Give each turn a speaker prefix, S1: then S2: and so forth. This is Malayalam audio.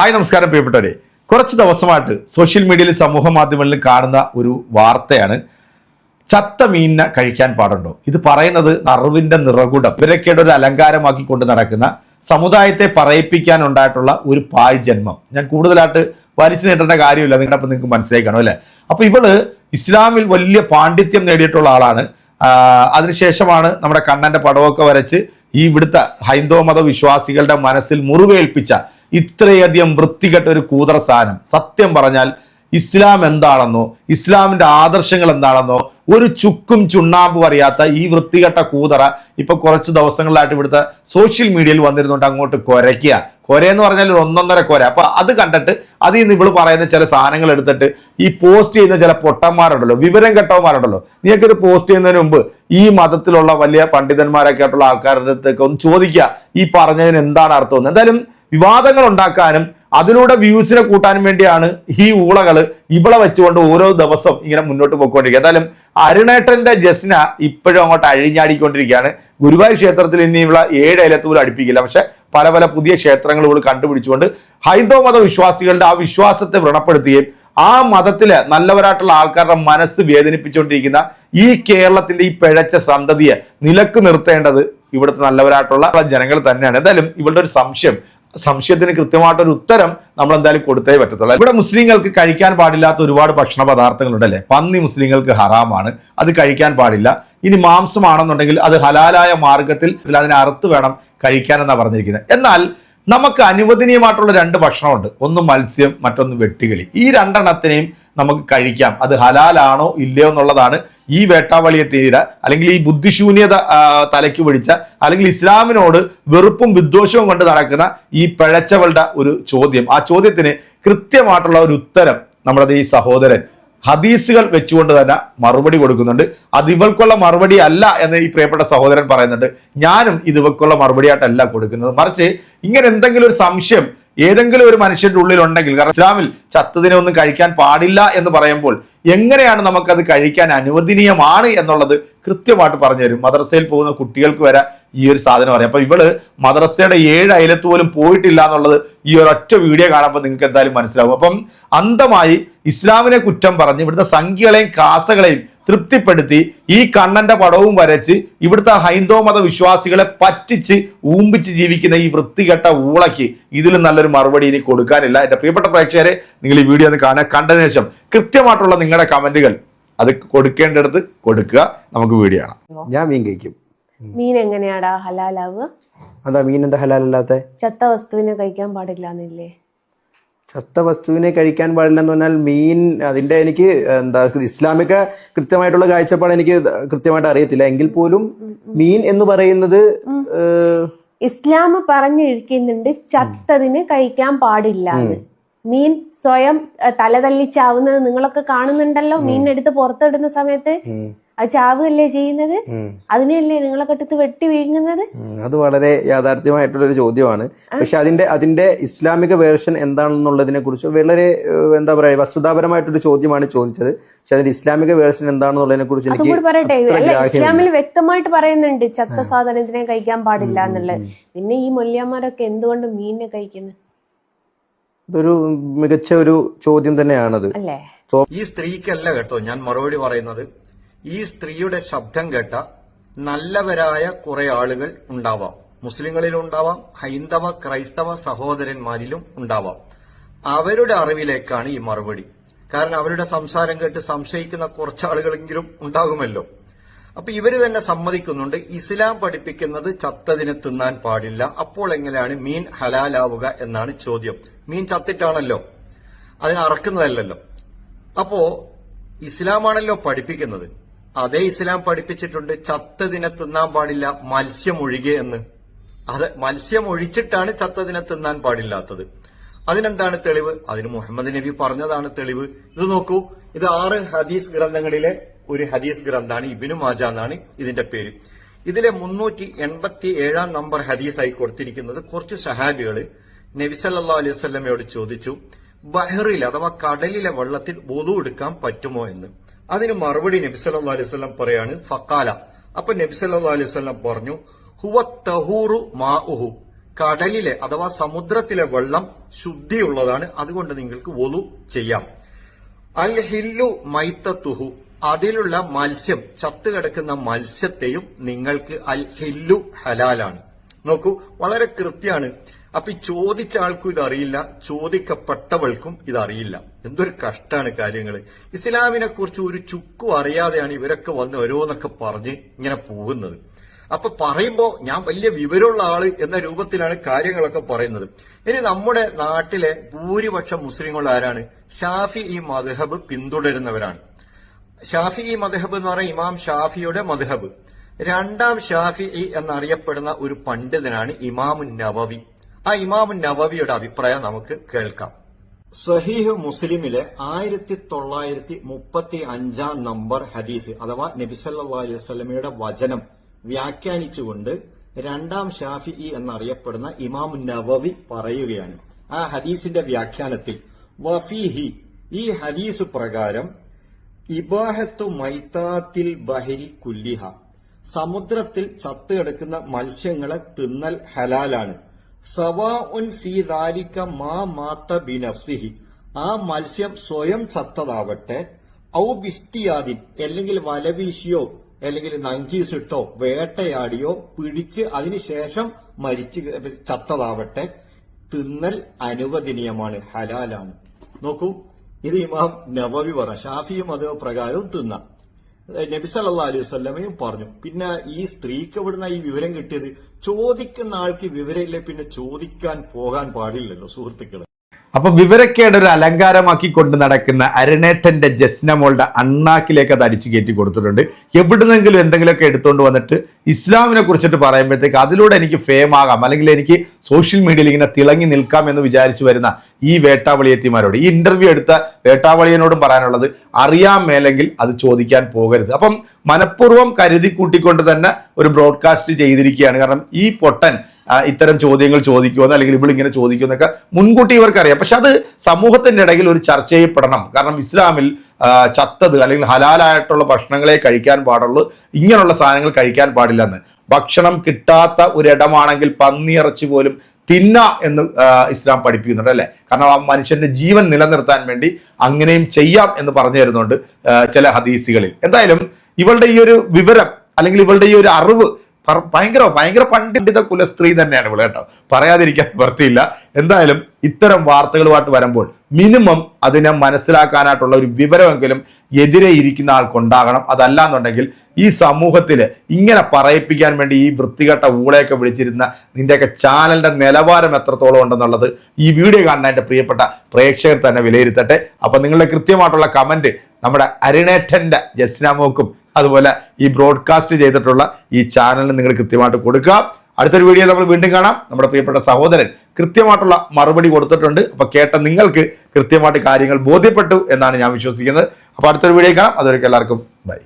S1: ഹായ് നമസ്കാരം പ്രിയപ്പെട്ടവരെ. കുറച്ച് ദിവസമായിട്ട് സോഷ്യൽ മീഡിയയിൽ സമൂഹ മാധ്യമങ്ങളിൽ കാണുന്ന ഒരു വാർത്തയാണ് ചത്ത മീനിനെ കഴിക്കാൻ പാടുണ്ടോ? ഇത് പറയുന്നത് നറുവിന്റെ നിറകുടം. ഇവരൊക്കെയുടെ ഒരു അലങ്കാരമാക്കി കൊണ്ട് നടക്കുന്ന സമുദായത്തെ പറയിപ്പിക്കാനുണ്ടായിട്ടുള്ള ഒരു പാഴ് ജന്മം ഞാൻ കൂടുതലായിട്ട് വലിച്ചു നീട്ടേണ്ട കാര്യമില്ല. നിങ്ങളുടെ അപ്പം നിങ്ങൾക്ക് മനസ്സിലായി കാണും അല്ലേ? അപ്പോൾ ഇവൾ ഇസ്ലാമിൽ വലിയ പാണ്ഡിത്യം നേടിയിട്ടുള്ള ആളാണ്. അതിനുശേഷമാണ് നമ്മുടെ കണ്ണന്റെ പടമൊക്കെ വരച്ച് ഈ ഇവിടുത്തെ ഹൈന്ദവ മത വിശ്വാസികളുടെ മനസ്സിൽ മുറിവേൽപ്പിച്ച ഇത്രയധികം വൃത്തികെട്ട ഒരു കൂതറ സാധനം. സത്യം പറഞ്ഞാൽ ഇസ്ലാം എന്താണെന്നോ ഇസ്ലാമിന്റെ ആദർശങ്ങൾ എന്താണെന്നോ ഒരു ചുക്കും ചുണ്ണാമ്പും അറിയാത്ത ഈ വൃത്തികെട്ട കൂതറ ഇപ്പൊ കുറച്ച് ദിവസങ്ങളിലായിട്ട് ഇവിടുത്തെ സോഷ്യൽ മീഡിയയിൽ വന്നിരുന്നുകൊണ്ട് അങ്ങോട്ട് കുരയ്ക്കുക. കൊരയെന്ന് പറഞ്ഞാൽ ഒരു ഒന്നൊന്നര കൊര. അപ്പൊ അത് കണ്ടിട്ട് അതിൽ നിന്ന് ഇവൾ പറയുന്ന ചില സാധനങ്ങൾ എടുത്തിട്ട് ഈ പോസ്റ്റ് ചെയ്യുന്ന ചില പൊട്ടന്മാരുണ്ടല്ലോ വിവരം കെട്ടവന്മാരുണ്ടല്ലോ. നീയൊക്കെ ഇത് പോസ്റ്റ് ചെയ്യുന്നതിന് മുമ്പ് ഈ മതത്തിലുള്ള വലിയ പണ്ഡിതന്മാരൊക്കെ ആയിട്ടുള്ള ആൾക്കാരുടെ അടുത്തൊക്കെ ഒന്ന് ചോദിക്കുക. ഈ പറഞ്ഞതിന് എന്താണ് അർത്ഥം എന്തായാലും വിവാദങ്ങൾ ഉണ്ടാക്കാനും അതിലൂടെ വ്യൂസിനെ കൂട്ടാനും വേണ്ടിയാണ് ഈ ഊളകൾ ഇവിടെ വെച്ചുകൊണ്ട് ഓരോ ദിവസം ഇങ്ങനെ മുന്നോട്ട് പോയിക്കൊണ്ടിരിക്കുക. എന്തായാലും അരുണേട്ടന്റെ ജസ്ന ഇപ്പോഴും അങ്ങോട്ട് അഴിഞ്ഞാടിക്കൊണ്ടിരിക്കുകയാണ്. ഗുരുവായൂർ ക്ഷേത്രത്തിൽ ഇനി ഇവിടെ ഏഴ് അയലത്തൂർ അടുപ്പിക്കില്ല. പക്ഷെ പല പല പുതിയ ക്ഷേത്രങ്ങൾ ഇവിടെ കണ്ടുപിടിച്ചുകൊണ്ട് ഹൈന്ദവ മത വിശ്വാസികളുടെ ആ വിശ്വാസത്തെ വ്രണപ്പെടുത്തുകയും ആ മതത്തിലെ നല്ലവരായിട്ടുള്ള ആൾക്കാരുടെ മനസ്സ് വേദനിപ്പിച്ചുകൊണ്ടിരിക്കുന്ന ഈ കേരളത്തിന്റെ ഈ പിഴച്ച സന്തതിയെ നിലയ്ക്ക് നിർത്തേണ്ടത് ഇവിടുത്തെ നല്ലവരായിട്ടുള്ള ജനങ്ങൾ തന്നെയാണ്. എന്തായാലും ഇവളുടെ ഒരു സംശയം സംശയത്തിന് കൃത്യമായിട്ടൊരു ഉത്തരം നമ്മൾ എന്തായാലും കൊടുത്തേ പറ്റത്തുള്ളൂ. ഇവിടെ മുസ്ലിങ്ങൾക്ക് കഴിക്കാൻ പാടില്ലാത്ത ഒരുപാട് ഭക്ഷണ പദാർത്ഥങ്ങളുണ്ട് അല്ലേ? പന്നി മുസ്ലിങ്ങൾക്ക് ഹറാമാണ് അത് കഴിക്കാൻ പാടില്ല. ഇനി മാംസമാണെന്നുണ്ടെങ്കിൽ അത് ഹലാലായ മാർഗത്തിൽ അതിനെ അറുത്ത് വേണം കഴിക്കാനെന്നാണ് പറഞ്ഞിരിക്കുന്നത്. എന്നാൽ നമുക്ക് അനുവദനീയമായിട്ടുള്ള രണ്ട് ഭക്ഷണമുണ്ട്. ഒന്ന് മത്സ്യം മറ്റൊന്ന് വെട്ടുകിളി ഈ രണ്ടെണ്ണത്തിനെയും നമുക്ക് കഴിക്കാം. അത് ഹലാലാണോ ഇല്ലയോ എന്നുള്ളതാണ് ഈ വേട്ടാവളിയെ തീര അല്ലെങ്കിൽ ഈ ബുദ്ധിശൂന്യത തലയ്ക്ക് പിടിച്ച അല്ലെങ്കിൽ ഇസ്ലാമിനോട് വെറുപ്പും വിദ്വേഷവും കൊണ്ട് നടക്കുന്ന ഈ പിഴച്ചവളുടെ ഒരു ചോദ്യം. ആ ചോദ്യത്തിന് കൃത്യമായിട്ടുള്ള ഒരു ഉത്തരം നമ്മുടെ ഈ സഹോദരൻ ഹദീസുകൾ വെച്ചുകൊണ്ട് തന്നെ മറുപടി കൊടുക്കുന്നുണ്ട്. അത് ഇവൾക്കുള്ള മറുപടി അല്ല എന്ന് ഈ പ്രിയപ്പെട്ട സഹോദരൻ പറയുന്നുണ്ട്. ഞാനും ഇത് ഇവൾക്കുള്ള മറുപടിയായിട്ടല്ല കൊടുക്കുന്നത്. മറിച്ച് ഇങ്ങനെ എന്തെങ്കിലും ഒരു സംശയം ഏതെങ്കിലും ഒരു മനുഷ്യന്റെ ഉള്ളിലുണ്ടെങ്കിൽ കാരണം ഇസ്ലാമിൽ ചത്തതിനെ ഒന്നും കഴിക്കാൻ പാടില്ല എന്ന് പറയുമ്പോൾ എങ്ങനെയാണ് നമുക്കത് കഴിക്കാൻ അനുവദനീയമാണ് എന്നുള്ളത് കൃത്യമായിട്ട് പറഞ്ഞു തരും മദ്രസയിൽ പോകുന്ന കുട്ടികൾക്ക് വരെ ഈ ഒരു സാധനം അറിയാം. അപ്പൊ ഇവൾ മദ്രസയുടെ ഏഴ് അയലത്ത് പോലും പോയിട്ടില്ല എന്നുള്ളത് ഈ ഒരൊറ്റ വീഡിയോ കാണുമ്പോൾ നിങ്ങൾക്ക് എന്തായാലും മനസ്സിലാവും അപ്പം അന്തമായി ഇസ്ലാമിനെ കുറ്റം പറഞ്ഞ് ഇവിടുത്തെ സംഖ്യകളെയും കാസകളെയും തൃപ്തിപ്പെടുത്തി ഈ കണ്ണന്റെ പടവും വരച്ച് ഇവിടുത്തെ ഹൈന്ദവ മത വിശ്വാസികളെ പറ്റിച്ച് ഊമ്പിച്ച് ജീവിക്കുന്ന ഈ വൃത്തികെട്ട ഊളയ്ക്ക് ഇതിലും നല്ലൊരു മറുപടി ഇനി കൊടുക്കാനില്ല. എന്റെ പ്രിയപ്പെട്ട പ്രേക്ഷകരെ നിങ്ങൾ ഈ വീഡിയോ ഒന്ന് കാണുക കണ്ടതിന് ശേഷം കൃത്യമായിട്ടുള്ള നിങ്ങളുടെ കമന്റുകൾ അത് കൊടുക്കേണ്ടടുത്ത് കൊടുക്കുക. നമുക്ക് വീഡിയോ ആണ്
S2: ഞാൻ മീൻ കഴിക്കും.
S3: മീൻ എങ്ങനെയാടാ? ഹലാലാവുക?
S2: അതാ മീൻ എന്താ ഹലാലല്ലാത്ത?
S3: ചത്ത വസ്തുവിനെ കഴിക്കാൻ പാടില്ല എന്നില്ലേ
S2: ചത്ത വസ്തുവിനെ കഴിക്കാൻ പാടില്ല എന്ന് പറഞ്ഞാൽ മീൻ അതിന്റെ എനിക്ക് എന്താ ഇസ്ലാമിക കൃത്യമായിട്ടുള്ള കാഴ്ചപ്പാട് എനിക്ക് കൃത്യമായിട്ട് അറിയത്തില്ല. എങ്കിൽ പോലും മീൻ എന്ന് പറയുന്നത്
S3: ഇസ്ലാം പറഞ്ഞിരിക്കുന്നുണ്ട് ചത്തതിന് കഴിക്കാൻ പാടില്ല മീൻ സ്വയം തലതല്ലിച്ചാവുന്നത് തലതല്ലി നിങ്ങളൊക്കെ കാണുന്നുണ്ടല്ലോ. മീൻ മീനെടുത്ത് പുറത്തെടുന്ന സമയത്ത് അത് ചാവുകയല്ലേ ചെയ്യുന്നത്? അതിനെയല്ലേ നിങ്ങളെ എടുത്ത് വെട്ടി വീഴുന്നത്
S2: അത് വളരെ യാഥാർത്ഥ്യമായിട്ടുള്ള ഒരു ചോദ്യമാണ്. പക്ഷെ അതിന്റെ അതിന്റെ ഇസ്ലാമിക വേർഷൻ എന്താണെന്നുള്ളതിനെ കുറിച്ച് വളരെ എന്താ പറയാ വസ്തുതാപരമായിട്ടൊരു ചോദ്യമാണ് ചോദിച്ചത്. പക്ഷെ അതിന്റെ ഇസ്ലാമിക വേർഷൻ എന്താണെന്നുള്ളതിനെ കുറിച്ച് എനിക്ക്
S3: പറയട്ടെ. ഇസ്ലാമിൽ വ്യക്തമായിട്ട് പറയുന്നുണ്ട് ചത്ത സാധനത്തിനെ കഴിക്കാൻ പാടില്ല എന്നുള്ളത്. പിന്നെ ഈ മൊല്യാമാരൊക്കെ എന്തുകൊണ്ട് മീനിനെ കഴിക്കുന്നു?
S2: ഇതൊരു മികച്ച ഒരു ചോദ്യം തന്നെയാണത്.
S3: അല്ലേ?
S4: ഈ സ്ത്രീക്കല്ല കേട്ടോ ഞാൻ മറുപടി പറയുന്നത്. ഈ സ്ത്രീയുടെ ശബ്ദം കേട്ട നല്ലവരായ കുറെ ആളുകൾ ഉണ്ടാവാം. മുസ്ലിങ്ങളിലും ഉണ്ടാവാം ഹൈന്ദവ ക്രൈസ്തവ സഹോദരന്മാരിലും ഉണ്ടാവാം. അവരുടെ അറിവിലേക്കാണ് ഈ മറുപടി. കാരണം അവരുടെ സംസാരം കേട്ട് സംശയിക്കുന്ന കുറച്ച് ആളുകളെങ്കിലും ഉണ്ടാകുമല്ലോ. അപ്പൊ ഇവർ തന്നെ സമ്മതിക്കുന്നുണ്ട് ഇസ്ലാം പഠിപ്പിക്കുന്നത് ചത്തതിനെ തിന്നാൻ പാടില്ല അപ്പോൾ എങ്ങനെയാണ് മീൻ ഹലാലാവുക എന്നാണ് ചോദ്യം. മീൻ ചത്തിട്ടാണല്ലോ അതിനെ അറക്കുന്നതല്ലല്ലോ. അപ്പോ ഇസ്ലാമാണല്ലോ പഠിപ്പിക്കുന്നത്. അതേ ഇസ്ലാം പഠിപ്പിച്ചിട്ടുണ്ട് ചത്തതിനെ തിന്നാൻ പാടില്ല മത്സ്യം ഒഴികെ എന്ന്. അത് മത്സ്യം ഒഴിച്ചിട്ടാണ് ചത്തതിനെ തിന്നാൻ പാടില്ലാത്തത്. അതിനെന്താണ് തെളിവ്? അതിന് മുഹമ്മദ് നബി പറഞ്ഞതാണ് തെളിവ്. ഇത് നോക്കൂ ഇത് ആറ് ഹദീസ് ഗ്രന്ഥങ്ങളിലെ ഒരു ഹദീസ് ഗ്രന്ഥാണ് ഇബിനു മാജ എന്നാണ് ഇതിന്റെ പേര്. ഇതിലെ മുന്നൂറ്റി എൺപത്തി ഏഴാം നമ്പർ ഹദീസായി കൊടുത്തിരിക്കുന്നത് കുറച്ച് സഹാബികൾ നബി സല്ലാ അലൈഹി സ്വല്ലമയോട് ചോദിച്ചു ബഹറിൽ അഥവാ കടലിലെ വെള്ളത്തിൽ ഒതു എടുക്കാൻ പറ്റുമോ? എന്ന്. അതിന് മറുപടി നബി സല്ലാ അലൈഹി സ്വലം പറയാണ് ഫക്കാല അപ്പൊ നബി സല്ലാ അലൈഹി സ്വലം പറഞ്ഞു ഹുവ തഹൂറു മാഉഹു. കടലിലെ അഥവാ സമുദ്രത്തിലെ വെള്ളം ശുദ്ധിയുള്ളതാണ് അതുകൊണ്ട് നിങ്ങൾക്ക് ഒലു ചെയ്യാം. അൽ ഹില്ലു മൈത്തത്തുഹു. അതിലുള്ള മത്സ്യം ചത്തുകിടക്കുന്ന മത്സ്യത്തെയും നിങ്ങൾക്ക് അൽ ഹില്ലു ഹലാലാണ്. നോക്കൂ വളരെ കൃത്യമാണ്. അപ്പൊ ഈ ചോദിച്ച ആൾക്കും ഇതറിയില്ല ചോദിക്കപ്പെട്ടവൾക്കും ഇതറിയില്ല. എന്തൊരു കഷ്ടാണ് കാര്യങ്ങൾ ഇസ്ലാമിനെ കുറിച്ച് ഒരു ചുക്കും അറിയാതെയാണ് ഇവരൊക്കെ വന്ന് ഓരോന്നൊക്കെ പറഞ്ഞ് ഇങ്ങനെ പോകുന്നത്. അപ്പൊ പറയുമ്പോ ഞാൻ വലിയ വിവരമുള്ള ആൾ എന്ന രൂപത്തിലാണ് കാര്യങ്ങളൊക്കെ പറയുന്നത്. ഇനി നമ്മുടെ നാട്ടിലെ ഭൂരിപക്ഷം മുസ്ലിങ്ങൾ ആരാണ്? ഷാഫി ഈ മദ്ഹബ് പിന്തുടരുന്നവരാണ്. ഷാഫി ഈ മദ്ഹബ് എന്ന് പറയുന്ന ഇമാം ഷാഫിയുടെ മദ്ഹബ്. രണ്ടാം ഷാഫി എന്നറിയപ്പെടുന്ന ഒരു പണ്ഡിതനാണ് ഇമാമു നവവി. ആ ഇമാമു നവവിയുടെ അഭിപ്രായം നമുക്ക് കേൾക്കാം. സഹീഹ് മുസ്ലിമിലെ ആയിരത്തി തൊള്ളായിരത്തി മുപ്പത്തി അഞ്ചാം നമ്പർ ഹദീസ് അഥവാ നബിസല്ലാ അലൈഹി വചനം വ്യാഖ്യാനിച്ചുകൊണ്ട് രണ്ടാം ഷാഫി എന്നറിയപ്പെടുന്ന ഇമാം നവവി പറയുകയാണ്. ആ ഹദീസിന്റെ വ്യാഖ്യാനത്തിൽ വഫീഹി ഈ ഹദീസ് പ്രകാരം ഇബാഹത്തു മൈതാത്തിൽ ബഹരി കുല്ലിഹ സമുദ്രത്തിൽ ചത്തുകിടക്കുന്ന മത്സ്യങ്ങളെ തിന്നൽ ഹലാലാണ്. ആ മത്സ്യം സ്വയം ചത്തതാവട്ടെ. ഔ ബിസ്തിയാദിൻ അല്ലെങ്കിൽ വലവീശിയോ അല്ലെങ്കിൽ നങ്കീസിട്ടോ വേട്ടയാടിയോ പിടിച്ച് അതിനുശേഷം മരിച്ച് ചത്തതാവട്ടെ. തിന്നൽ അനുവദനീയമാണ് ഹലാലാണ്. നോക്കൂ ഇത് ഇമാം നവവി പറ ഷാഫിയും അതേ പ്രകാരവും തിന്നാം. നബി സല്ലാ അലൈഹി സ്വല്ലമയും പറഞ്ഞു പിന്നെ ഈ സ്ത്രീക്ക് എവിടുന്ന ഈ വിവരം കിട്ടിയത്? ചോദിക്കുന്ന ആൾക്ക് വിവരമില്ലേ പിന്നെ ചോദിക്കാൻ പോകാൻ പാടില്ലല്ലോ സുഹൃത്തുക്കളെ.
S1: അപ്പൊ വിവരക്കേട് ഒരു അലങ്കാരമാക്കി കൊണ്ട് നടക്കുന്ന അരണേട്ടന്റെ ജസ്നമോളുടെ അണ്ണാക്കിലേക്ക് അത് അടിച്ചു കയറ്റി കൊടുത്തിട്ടുണ്ട്. എവിടുന്നെങ്കിലും എന്തെങ്കിലുമൊക്കെ എടുത്തുകൊണ്ട് വന്നിട്ട് ഇസ്ലാമിനെ കുറിച്ചിട്ട് പറയുമ്പോഴത്തേക്ക് അതിലൂടെ എനിക്ക് ഫേം ആകാം. അല്ലെങ്കിൽ എനിക്ക് സോഷ്യൽ മീഡിയയിൽ ഇങ്ങനെ തിളങ്ങി നിൽക്കാം എന്ന് വിചാരിച്ചു വരുന്ന ഈ വേട്ടാവളിയെത്തിമാരോട് ഈ ഇന്റർവ്യൂ എടുത്ത വേട്ടാവളിയനോടും പറയാനുള്ളത് അറിയാം മേലെങ്കിൽ അത് ചോദിക്കാൻ പോകരുത്. അപ്പം മനഃപൂർവം കരുതി കൂട്ടിക്കൊണ്ട് തന്നെ ഒരു ബ്രോഡ്കാസ്റ്റ് ചെയ്തിരിക്കുകയാണ്. കാരണം ഈ പൊട്ടൻ ഇത്തരം ചോദ്യങ്ങൾ ചോദിക്കുമെന്ന് അല്ലെങ്കിൽ ഇവളിങ്ങനെ ചോദിക്കുമെന്നൊക്കെ മുൻകൂട്ടി ഇവർക്കറിയാം. പക്ഷെ അത് സമൂഹത്തിന്റെ ഇടയിൽ ഒരു ചർച്ച ചെയ്യപ്പെടണം കാരണം ഇസ്ലാമിൽ ചത്തത് അല്ലെങ്കിൽ ഹലാലായിട്ടുള്ള ഭക്ഷണങ്ങളെ കഴിക്കാൻ പാടുള്ളൂ. ഇങ്ങനെയുള്ള സാധനങ്ങൾ കഴിക്കാൻ പാടില്ല എന്ന് ഭക്ഷണം കിട്ടാത്ത ഒരിടമാണെങ്കിൽ പന്നിയിറച്ചി പോലും തിന്ന എന്ന് ഇസ്ലാം പഠിപ്പിക്കുന്നുണ്ട് അല്ലേ? കാരണം ആ മനുഷ്യന്റെ ജീവൻ നിലനിർത്താൻ വേണ്ടി അങ്ങനെയും ചെയ്യാം എന്ന് പറഞ്ഞു തരുന്നുണ്ട് ചില ഹദീസുകളിൽ. എന്തായാലും ഇവളുടെ ഈ ഒരു വിവരം അല്ലെങ്കിൽ ഇവളുടെ ഈ ഒരു അറിവ് ഭയങ്കര ഭയങ്കര പണ്ഡിത കുലസ്ത്രീ തന്നെയാണ് ഇവിടെ കേട്ടോ. പറയാതിരിക്കാൻ വൃത്തിയില്ല എന്തായാലും ഇത്തരം വാർത്തകളുമായിട്ട് വരുമ്പോൾ മിനിമം അതിനെ മനസ്സിലാക്കാനായിട്ടുള്ള ഒരു വിവരമെങ്കിലും എതിരെ ഇരിക്കുന്ന ആൾക്കുണ്ടാകണം. അതല്ല എന്നുണ്ടെങ്കിൽ ഈ സമൂഹത്തിൽ ഇങ്ങനെ പറയിപ്പിക്കാൻ വേണ്ടി ഈ വൃത്തികെട്ട ഊളയൊക്കെ വിളിച്ചിരുന്ന നിന്റെയൊക്കെ ചാനലിന്റെ നിലവാരം എത്രത്തോളം ഉണ്ടെന്നുള്ളത് ഈ വീഡിയോ കാണുന്ന എന്റെ പ്രിയപ്പെട്ട പ്രേക്ഷകർ തന്നെ വിലയിരുത്തട്ടെ. അപ്പം നിങ്ങളുടെ കൃത്യമായിട്ടുള്ള കമന്റ് നമ്മുടെ അരുണേറ്റന്റെ ജസ്നാമോക്കും അതുപോലെ ഈ ബ്രോഡ്കാസ്റ്റ് ചെയ്തിട്ടുള്ള ഈ ചാനലിന് നിങ്ങൾ കൃത്യമായിട്ട് കൊടുക്കുക. അടുത്തൊരു വീഡിയോ നമ്മൾ വീണ്ടും കാണാം. നമ്മുടെ പ്രിയപ്പെട്ട സഹോദരൻ കൃത്യമായിട്ടുള്ള മറുപടി കൊടുത്തിട്ടുണ്ട്. അപ്പോൾ കേട്ട നിങ്ങൾക്ക് കൃത്യമായിട്ട് കാര്യങ്ങൾ ബോധ്യപ്പെട്ടു എന്നാണ് ഞാൻ വിശ്വസിക്കുന്നത്. അപ്പോൾ അടുത്തൊരു വീഡിയോ കാണാം. അതുവരെ എല്ലാവർക്കും ബൈ.